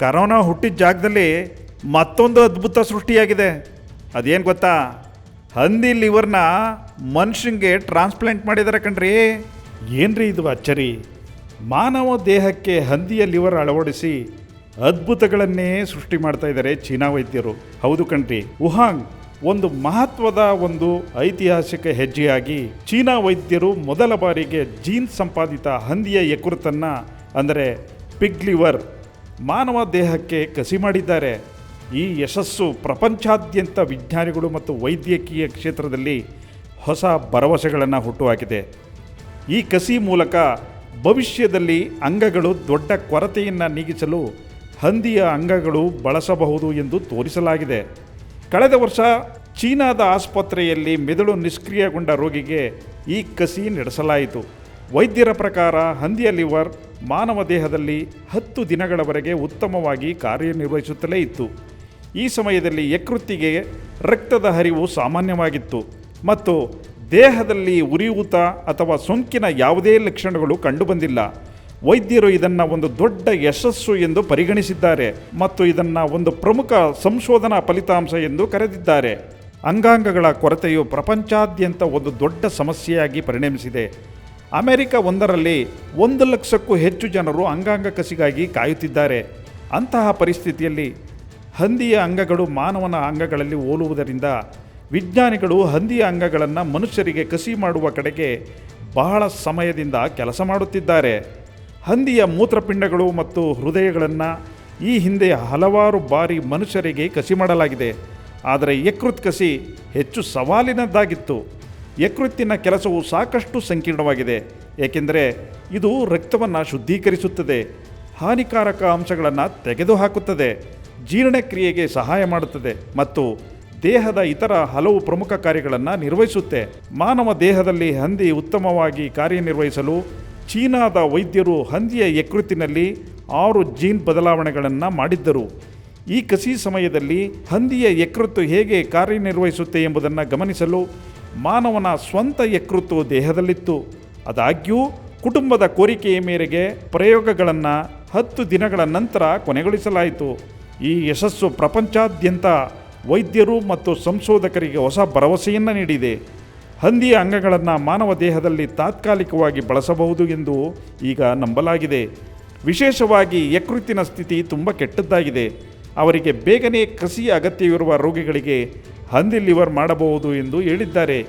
Corona ಹುಟ್ಟಿದ ಜಾಗದಲ್ಲಿ ಮತ್ತೊಂದು ಅದ್ಭುತ ಸೃಷ್ಟಿಯಾಗಿದೆ. ಅದೇನು ಗೊತ್ತಾ? ಹಂದಿ ಲಿವರ್ನ ಮನುಷ್ಯಂಗೆ ಟ್ರಾನ್ಸ್ಪ್ಲಾಂಟ್ ಮಾಡಿದ್ದಾರೆ ಕಣ್ರಿ. ಏನ್ರಿ ಇದು ಅಚ್ಚರಿ? ಮಾನವ ದೇಹಕ್ಕೆ ಹಂದಿಯ ಲಿವರ್ ಅಳವಡಿಸಿ ಅದ್ಭುತಗಳನ್ನೇ ಸೃಷ್ಟಿ ಮಾಡ್ತಾ ಇದ್ದಾರೆ ಚೀನಾ ವೈದ್ಯರು. ಹೌದು ಕಣ್ರಿ. ವುಹಾಂಗ್ ಒಂದು ಮಹತ್ವದ ಒಂದು ಐತಿಹಾಸಿಕ ಹೆಜ್ಜೆಯಾಗಿ ಚೀನಾ ವೈದ್ಯರು ಮೊದಲ ಬಾರಿಗೆ ಜೀನ್ ಸಂಪಾದಿತ ಹಂದಿಯ ಯಕೃತನ್ನ ಅಂದರೆ ಪಿಗ್ ಲಿವರ್ ಮಾನವ ದೇಹಕ್ಕೆ ಕಸಿ ಮಾಡಿದ್ದಾರೆ. ಈ ಯಶಸ್ಸು ಪ್ರಪಂಚಾದ್ಯಂತ ವಿಜ್ಞಾನಿಗಳು ಮತ್ತು ವೈದ್ಯಕೀಯ ಕ್ಷೇತ್ರದಲ್ಲಿ ಹೊಸ ಭರವಸೆಗಳನ್ನು ಹುಟ್ಟುಹಾಕಿದೆ. ಈ ಕಸಿ ಮೂಲಕ ಭವಿಷ್ಯದಲ್ಲಿ ಅಂಗಗಳು ದೊಡ್ಡ ಕೊರತೆಯನ್ನು ನೀಗಿಸಲು ಹಂದಿಯ ಅಂಗಗಳು ಬಳಸಬಹುದು ಎಂದು ತೋರಿಸಲಾಗಿದೆ. ಕಳೆದ ವರ್ಷ ಚೀನಾದ ಆಸ್ಪತ್ರೆಯಲ್ಲಿ ಮೆದುಳು ನಿಷ್ಕ್ರಿಯಗೊಂಡ ರೋಗಿಗೆ ಈ ಕಸಿ ನಡೆಸಲಾಯಿತು. ವೈದ್ಯರ ಪ್ರಕಾರ ಹಂದಿಯ ಲಿವರ್ ಮಾನವ ದೇಹದಲ್ಲಿ ಹತ್ತು ದಿನಗಳವರೆಗೆ ಉತ್ತಮವಾಗಿ ಕಾರ್ಯನಿರ್ವಹಿಸುತ್ತಲೇ ಇತ್ತು. ಈ ಸಮಯದಲ್ಲಿ ಯಕೃತ್ತಿಗೆ ರಕ್ತದ ಹರಿವು ಸಾಮಾನ್ಯವಾಗಿತ್ತು ಮತ್ತು ದೇಹದಲ್ಲಿ ಉರಿಯೂತ ಅಥವಾ ಸೋಂಕಿನ ಯಾವುದೇ ಲಕ್ಷಣಗಳು ಕಂಡುಬಂದಿಲ್ಲ. ವೈದ್ಯರು ಇದನ್ನು ಒಂದು ದೊಡ್ಡ ಯಶಸ್ಸು ಎಂದು ಪರಿಗಣಿಸಿದ್ದಾರೆ ಮತ್ತು ಇದನ್ನು ಒಂದು ಪ್ರಮುಖ ಸಂಶೋಧನಾ ಫಲಿತಾಂಶ ಎಂದು ಕರೆದಿದ್ದಾರೆ. ಅಂಗಾಂಗಗಳ ಕೊರತೆಯು ಪ್ರಪಂಚಾದ್ಯಂತ ಒಂದು ದೊಡ್ಡ ಸಮಸ್ಯೆಯಾಗಿ ಪರಿಣಮಿಸಿದೆ. ಅಮೆರಿಕ ಒಂದರಲ್ಲಿ ಒಂದು ಲಕ್ಷಕ್ಕೂ ಹೆಚ್ಚು ಜನರು ಅಂಗಾಂಗ ಕಸಿಗಾಗಿ ಕಾಯುತ್ತಿದ್ದಾರೆ. ಅಂತಹ ಪರಿಸ್ಥಿತಿಯಲ್ಲಿ ಹಂದಿಯ ಅಂಗಗಳು ಮಾನವನ ಅಂಗಗಳಲ್ಲಿ ಹೋಲುವುದರಿಂದ ವಿಜ್ಞಾನಿಗಳು ಹಂದಿಯ ಅಂಗಗಳನ್ನು ಮನುಷ್ಯರಿಗೆ ಕಸಿ ಮಾಡುವ ಕಡೆಗೆ ಬಹಳ ಸಮಯದಿಂದ ಕೆಲಸ ಮಾಡುತ್ತಿದ್ದಾರೆ. ಹಂದಿಯ ಮೂತ್ರಪಿಂಡಗಳು ಮತ್ತು ಹೃದಯಗಳನ್ನು ಈ ಹಿಂದೆ ಹಲವಾರು ಬಾರಿ ಮನುಷ್ಯರಿಗೆ ಕಸಿ ಮಾಡಲಾಗಿದೆ. ಆದರೆ ಯಕೃತ್ ಕಸಿ ಹೆಚ್ಚು ಸವಾಲಿನದ್ದಾಗಿತ್ತು. ಯಕೃತ್ತಿನ ಕೆಲಸವು ಸಾಕಷ್ಟು ಸಂಕೀರ್ಣವಾಗಿದೆ, ಏಕೆಂದರೆ ಇದು ರಕ್ತವನ್ನು ಶುದ್ಧೀಕರಿಸುತ್ತದೆ, ಹಾನಿಕಾರಕ ಅಂಶಗಳನ್ನು ತೆಗೆದುಹಾಕುತ್ತದೆ, ಜೀರ್ಣಕ್ರಿಯೆಗೆ ಸಹಾಯ ಮಾಡುತ್ತದೆ ಮತ್ತು ದೇಹದ ಇತರ ಹಲವು ಪ್ರಮುಖ ಕಾರ್ಯಗಳನ್ನು ನಿರ್ವಹಿಸುತ್ತೆ. ಮಾನವ ದೇಹದಲ್ಲಿ ಹಂದಿ ಉತ್ತಮವಾಗಿ ಕಾರ್ಯನಿರ್ವಹಿಸಲು ಚೀನಾದ ವೈದ್ಯರು ಹಂದಿಯ ಯಕೃತ್ತಿನಲ್ಲಿ ಆರು ಜೀನ್ ಬದಲಾವಣೆಗಳನ್ನು ಮಾಡಿದ್ದರು. ಈ ಕಸಿ ಸಮಯದಲ್ಲಿ ಹಂದಿಯ ಯಕೃತ್ತು ಹೇಗೆ ಕಾರ್ಯನಿರ್ವಹಿಸುತ್ತೆ ಎಂಬುದನ್ನು ಗಮನಿಸಲು ಮಾನವನ ಸ್ವಂತ ಯಕೃತ್ತು ದೇಹದಲ್ಲಿತ್ತು. ಆದಾಗ್ಯೂ, ಕುಟುಂಬದ ಕೋರಿಕೆಯ ಮೇರೆಗೆ ಪ್ರಯೋಗಗಳನ್ನು ಹತ್ತು ದಿನಗಳ ನಂತರ ಕೊನೆಗೊಳಿಸಲಾಯಿತು. ಈ ಯಶಸ್ಸು ಪ್ರಪಂಚಾದ್ಯಂತ ವೈದ್ಯರು ಮತ್ತು ಸಂಶೋಧಕರಿಗೆ ಹೊಸ ಭರವಸೆಯನ್ನು ನೀಡಿದೆ. ಹಂದಿಯ ಅಂಗಗಳನ್ನು ಮಾನವ ದೇಹದಲ್ಲಿ ತಾತ್ಕಾಲಿಕವಾಗಿ ಬಳಸಬಹುದು ಎಂದು ಈಗ ನಂಬಲಾಗಿದೆ. ವಿಶೇಷವಾಗಿ ಯಕೃತ್ತಿನ ಸ್ಥಿತಿ ತುಂಬ ಕೆಟ್ಟದ್ದಾಗಿದೆ. ಅವರಿಗೆ ಬೇಗನೆ ಕಸಿ ಅಗತ್ಯವಿರುವ ರೋಗಿಗಳಿಗೆ ಹಂದಿ ಲಿವರ್ ಮಾಡಬಹುದು ಎಂದು ಹೇಳಿದ್ದಾರೆ.